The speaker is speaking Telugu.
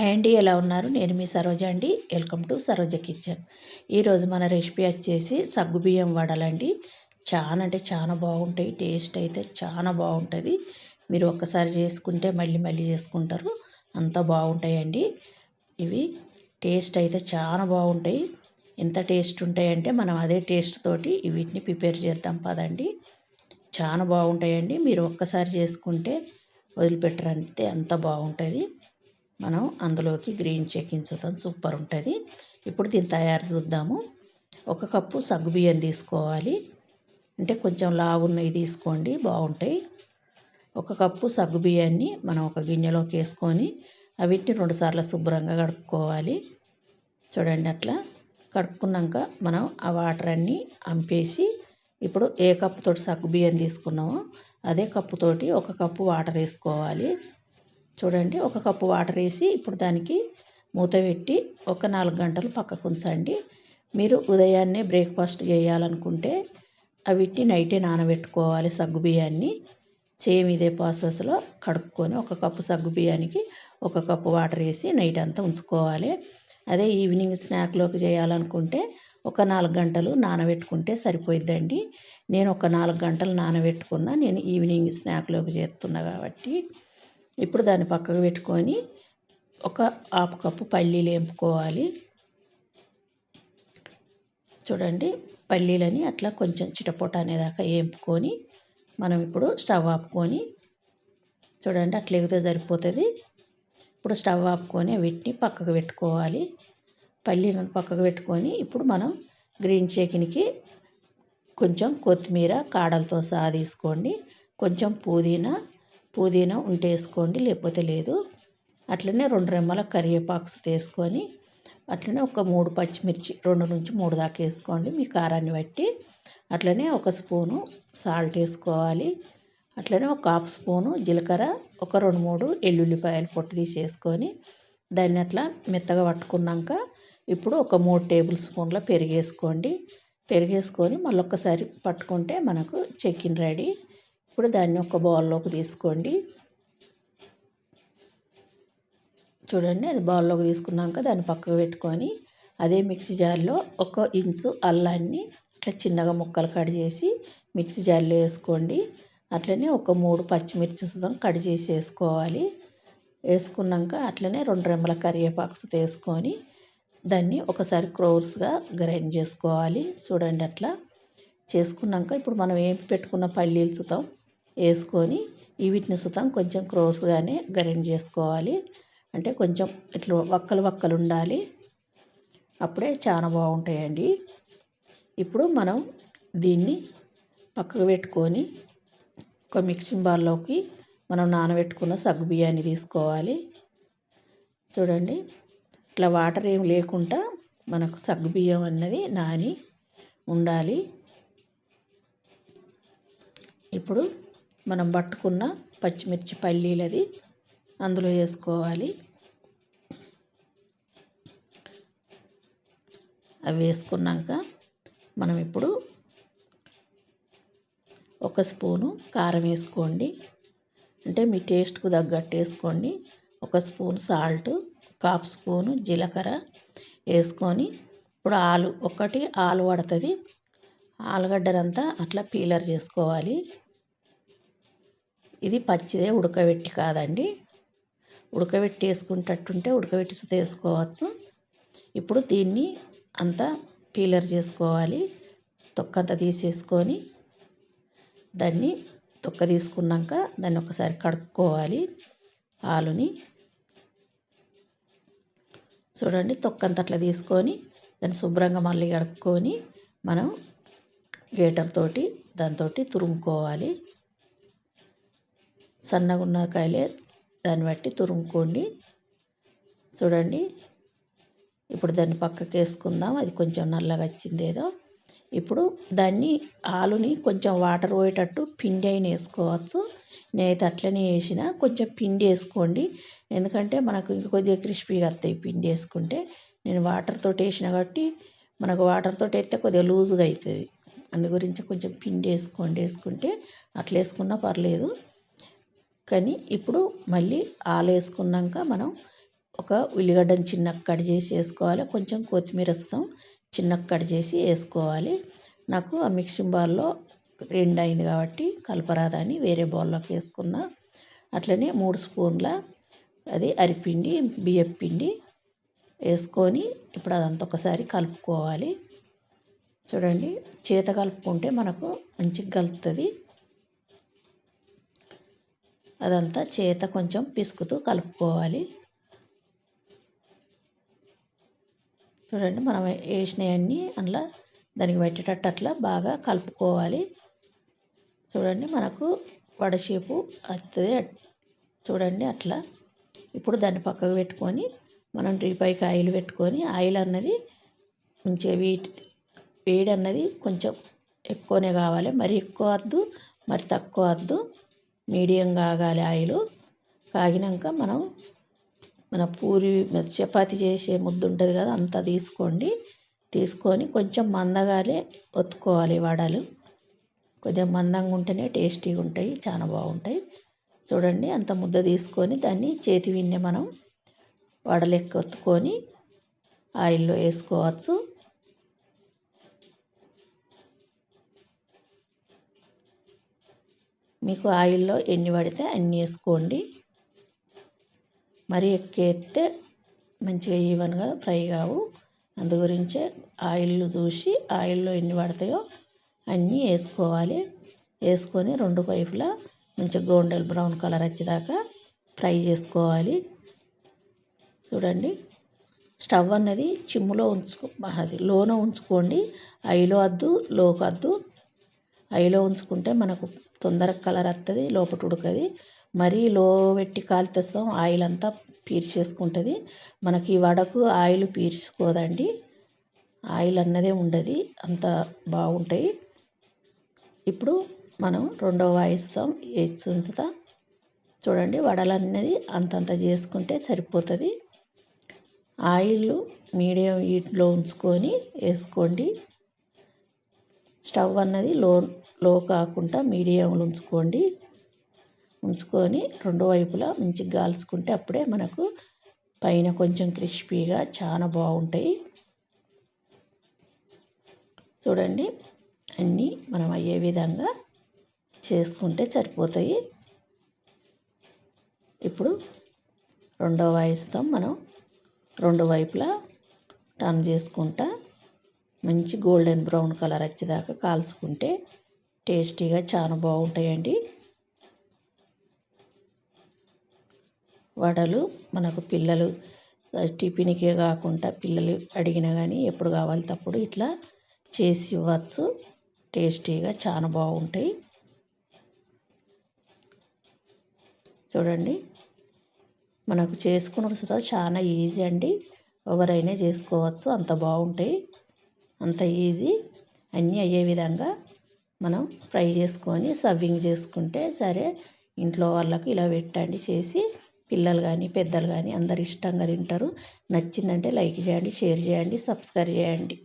హాయ్ అండి ఎలా ఉన్నారు? నేను మీ సరోజ అండి. Welcome to Saroja kitchen. ఈరోజు మన రెసిపీ వచ్చేసి సగ్గుబియ్యం వడలండి. చాలా అంటే చాలా బాగుంటాయి టేస్ట్ అయితే చాలా బాగుంటుంది. మీరు ఒక్కసారి చేసుకుంటే మళ్ళీ మళ్ళీ చేసుకుంటారు. అంత బాగుంటాయండి. ఇవి టేస్ట్ అయితే చాలా బాగుంటాయి. ఎంత టేస్ట్ ఉంటాయంటే మనం అదే టేస్ట్ తోటి వీటిని ప్రిపేర్ చేద్దాం పదండి. చాలా బాగుంటాయండి. మీరు ఒక్కసారి చేసుకుంటే వదిలిపెట్టరంతే అంత బాగుంటుంది. మనం అందులోకి గ్రీన్ చెక్కించుతాం సూపర్ ఉంటుంది. ఇప్పుడు దీని తయారు చూద్దాము. ఒక కప్పు సగ్గుబియ్యం తీసుకోవాలి. అంటే కొంచెం లావున్నవి తీసుకోండి బాగుంటాయి. ఒక కప్పు సగ్గుబియ్యాన్ని మనం ఒక గిన్నెలోకి వేసుకొని అవిటిని రెండుసార్లు శుభ్రంగా కడుక్కోవాలి. చూడండి అట్లా. కడుక్కున్నాక మనం ఆ వాటర్ అన్నీ అంపేసి ఇప్పుడు ఏ కప్పుతోటి సగ్గుబియ్యం తీసుకున్నామో అదే కప్పుతోటి ఒక కప్పు వాటర్ వేసుకోవాలి. చూడండి ఒక కప్పు వాటర్ వేసి ఇప్పుడు దానికి మూత పెట్టి ఒక నాలుగు గంటలు పక్కకు ఉంచండి. మీరు ఉదయాన్నే బ్రేక్ఫాస్ట్ చేయాలనుకుంటే అవిటిని నైటే నానబెట్టుకోవాలి సగ్గు బియ్యాన్ని. సేమ్ ఇదే ప్రాసెస్లో కడుక్కొని ఒక కప్పు సగ్గు బియ్యానికి ఒక కప్పు వాటర్ వేసి నైట్ అంతా ఉంచుకోవాలి. అదే ఈవినింగ్ స్నాక్లోకి చేయాలనుకుంటే ఒక నాలుగు గంటలు నానబెట్టుకుంటే సరిపోయిద్దండి. నేను ఒక నాలుగు గంటలు నానబెట్టుకున్నా నేను ఈవినింగ్ స్నాక్లోకి చేస్తున్నా కాబట్టి. ఇప్పుడు దాన్ని పక్కకు పెట్టుకొని ఒక హాఫ్ కప్పు పల్లీలు వేపుకోవాలి. చూడండి పల్లీలని అట్లా కొంచెం చిటపొట అనేదాకా వేపుకొని మనం ఇప్పుడు స్టవ్ ఆపుకొని చూడండి అట్లా ఎగితే సరిపోతుంది. ఇప్పుడు స్టవ్ ఆపుకొని వీటిని పక్కకు పెట్టుకోవాలి. పల్లీలను పక్కకు పెట్టుకొని ఇప్పుడు మనం గ్రీన్ చికెన్కి కొంచెం కొత్తిమీర కాడలతో సహా తీసుకోండి. కొంచెం పుదీనా పుదీనా ఉంటే వేసుకోండి లేకపోతే లేదు. అట్లనే రెండు రెమ్మల కరివేపాకు తీసుకొని అట్లనే ఒక మూడు పచ్చిమిర్చి రెండు నుంచి మూడు దాకా వేసుకోండి మీ కారాన్ని బట్టి. అట్లనే ఒక స్పూను సాల్ట్ వేసుకోవాలి. అట్లనే ఒక హాఫ్ స్పూను జీలకర్ర ఒక రెండు మూడు ఎల్లుల్లిపాయలు పొట్టు తీసేసుకొని దాన్ని అట్లా మెత్తగా పట్టుకున్నాక ఇప్పుడు ఒక మూడు టేబుల్ స్పూన్ల పెరిగేసుకోండి పెరిగేసుకొని మళ్ళీ ఒక్కసారి పట్టుకుంటే మనకు చెక్కిన్ రెడీ. ఇప్పుడు దాన్ని ఒక బౌల్లోకి తీసుకోండి. చూడండి అది బౌల్లోకి తీసుకున్నాక దాన్ని పక్కకు పెట్టుకొని అదే మిక్సీ జార్లో ఒక ఇంచు అల్లాన్ని ఇట్లా చిన్నగా ముక్కలు కట్ చేసి మిక్సీ జార్లో వేసుకోండి. అట్లనే ఒక మూడు పచ్చిమిర్చి సుతం కట్ చేసి వేసుకోవాలి. వేసుకున్నాక అట్లనే రెండు రెమ్మల కరివేపాకు తీసుకొని దాన్ని ఒకసారి క్రోర్స్గా గ్రైండ్ చేసుకోవాలి. చూడండి అట్లా. చేసుకున్నాక ఇప్పుడు మనం ఏం పెట్టుకున్న పల్లీలు సుతం వేసుకొని వీటిని సుతం కొంచెం క్రోస్గానే గ్రైండ్ చేసుకోవాలి. అంటే కొంచెం ఇట్లా వక్కలు వక్కలు ఉండాలి. అప్పుడే చాలా బాగుంటాయండి. ఇప్పుడు మనం దీన్ని పక్కకు పెట్టుకొని ఒక మిక్సింగ్ బాల్లోకి మనం నానబెట్టుకున్న సగ్గు బియ్యాన్ని తీసుకోవాలి. చూడండి ఇట్లా వాటర్ ఏం లేకుండా మనకు సగ్గు బియ్యం అన్నది నాని ఉండాలి. ఇప్పుడు మనం పట్టుకున్న పచ్చిమిర్చి పల్లీలది అందులో వేసుకోవాలి. అవి వేసుకున్నాక మనం ఇప్పుడు ఒక స్పూను కారం వేసుకోండి. అంటే మీ టేస్ట్కు తగ్గట్టు వేసుకోండి. ఒక స్పూన్ సాల్ట్ కాఫ్ స్పూను జీలకర్ర వేసుకొని ఇప్పుడు ఆలు ఒకటి ఆలు పడుతుంది ఆలుగడ్డనంతా అట్లా పీలర్ చేసుకోవాలి. ఇది పచ్చిదే ఉడకబెట్టి కాదండి. ఉడకబెట్టి వేసుకుంటట్టుంటే ఉడకబెట్టి వేసుకోవచ్చు ఇప్పుడు దీన్ని అంతా పీలర్ చేసుకోవాలి. తొక్కంతా తీసేసుకొని దాన్ని తొక్క తీసుకున్నాక దాన్ని ఒకసారి కడుక్కోవాలి ఆలుని. చూడండి తొక్కంత అట్లా తీసుకొని దాన్ని శుభ్రంగా మళ్ళీ కడుక్కొని మనం గేటర్ తోటి దాంతో తురుముకోవాలి. సన్నగా ఉన్న కాయలే దాన్ని బట్టి తురుముకోండి. చూడండి. ఇప్పుడు దాన్ని పక్కకి వేసుకుందాం. అది కొంచెం నల్లగా వచ్చింది ఏదో. ఇప్పుడు దాన్ని ఆలుని కొంచెం వాటర్ పోయేటట్టు పిండి అయిన వేసుకోవచ్చు. నేనైతే అట్లనే వేసిన. కొంచెం పిండి వేసుకోండి. ఎందుకంటే మనకు ఇంక కొద్దిగా క్రిస్పీగా వస్తాయి పిండి వేసుకుంటే. నేను వాటర్తో వేసిన కాబట్టి మనకు వాటర్తో వేస్తే కొద్దిగా లూజ్గా అవుతుంది. అందు గురించి కొంచెం పిండి వేసుకోండి. వేసుకుంటే అట్లా వేసుకున్నా పర్లేదు. కానీ ఇప్పుడు మళ్ళీ ఆలు వేసుకున్నాక మనం ఒక ఉల్లిగడ్డని చిన్నగా కట్ చేసి వేసుకోవాలి. కొంచెం కొత్తిమీర ఇస్తాం చిన్నగా కట్ చేసి వేసుకోవాలి. నాకు ఆ మిక్సింగ్ బౌల్లో రెండు అయింది కాబట్టి కలపరాదని వేరే బౌల్లోకి వేసుకున్న. అట్లనే మూడు స్పూన్ల అది అరిపిండి బియ్యం పిండి వేసుకొని ఇప్పుడు అదంతా ఒకసారి కలుపుకోవాలి. చూడండి చేత కలుపుకుంటే మనకు మంచిగా కలుపుతుంది. అదంతా చేత కొంచెం పిసుకుతూ కలుపుకోవాలి. చూడండి మనం వేసినవన్నీ అందులో దానికి పెట్టేటట్టు అట్లా బాగా కలుపుకోవాలి. చూడండి మనకు వడషేపు వస్తుంది చూడండి అట్లా. ఇప్పుడు దాన్ని పక్కకు పెట్టుకొని మనం డ్రీపైకి ఆయిల్ పెట్టుకొని ఆయిల్ అన్నది మంచిగా వీటి వేడి అన్నది కొంచెం ఎక్కువనే కావాలి. మరి ఎక్కువ వద్దు మరి తక్కువ వద్దు. Medium కాగాలి oil. కాగినాక మనం మన పూరి చపాతి చేసే ముద్ద ఉంటుంది కదా అంత తీసుకోండి. తీసుకొని కొంచెం మందగానే ఒత్తుకోవాలి వడలు. కొద్దిగా మందంగా ఉంటేనే టేస్టీగా ఉంటాయి చాలా బాగుంటాయి. చూడండి అంత ముద్ద తీసుకొని దాన్ని చేతి విన్నే మనం వడలెక్క ఒత్తుకొని ఆయిల్లో వేసుకోవచ్చు. మీకు ఆయిల్లో ఎన్ని పడితే అన్ని వేసుకోండి. మరీ ఎక్కువ వేస్తే మంచిగా ఈవెన్గా ఫ్రై కావు. అందు గురించే ఆయిల్ చూసి ఆయిల్లో ఎన్ని పడతాయో అన్నీ వేసుకోవాలి. వేసుకొని రెండు వైపులా మంచిగా గోల్డెన్ బ్రౌన్ కలర్ వచ్చేదాకా ఫ్రై చేసుకోవాలి. చూడండి స్టవ్ అన్నది చిమ్ములో ఉంచుకో అది లోన ఉంచుకోండి. ఐలో వద్దు లోకి వద్దు. ఐలో ఉంచుకుంటే మనకు తొందరగా కలర్ వస్తుంది లోపల ఉడకది. మరీ లో పెట్టి కాల్చేస్తాం ఆయిల్ అంతా పీల్చేసుకుంటుంది మనకి వడకు ఆయిల్ పీల్చుకోదండి ఆయిల్ అన్నదే ఉండదు అంత బాగుంటాయి. ఇప్పుడు మనం రెండవ వాయిస్తాం వేసి చూడండి వడలు అన్నది అంతంత చేసుకుంటే సరిపోతుంది. ఆయిల్ మీడియం హీట్లో ఉంచుకొని వేసుకోండి. స్టవ్ అన్నది లో లో కాకుండా మీడియంలో ఉంచుకోండి. ఉంచుకొని రెండు వైపులా మంచిగా కాల్చుకుంటే అప్పుడే మనకు పైన కొంచెం క్రిస్పీగా చాలా బాగుంటాయి. చూడండి అన్నీ మనం అయ్యే విధంగా చేసుకుంటే సరిపోతాయి. ఇప్పుడు రెండో వాయిస్తాం మనం రెండు వైపులా టర్న్ చేసుకుంటా మంచి గోల్డెన్ బ్రౌన్ కలర్ వచ్చేదాకా కాల్చుకుంటే టేస్టీగా చాలా బాగుంటాయండి. వడలు మనకు పిల్లలు టిఫిన్కే కాకుండా పిల్లలు అడిగినా కానీ ఎప్పుడు కావాలి తప్పుడు ఇట్లా చేసి ఇవ్వచ్చు. టేస్టీగా చాలా బాగుంటాయి. చూడండి మనకు చేసుకున్న సుధా చాలా ఈజీ అండి. ఎవరైనా చేసుకోవచ్చు అంత బాగుంటాయి. అంత ఈజీ అన్నీ అయ్యే విధంగా మనం ఫ్రై చేసుకొని సర్వింగ్ చేసుకుంటే సరే ఇంట్లో వాళ్ళకు ఇలా పెట్టండి చేసి పిల్లలు కానీ పెద్దలు కానీ అందరు ఇష్టంగా తింటారు. నచ్చిందంటే లైక్ చేయండి షేర్ చేయండి సబ్స్క్రైబ్ చేయండి.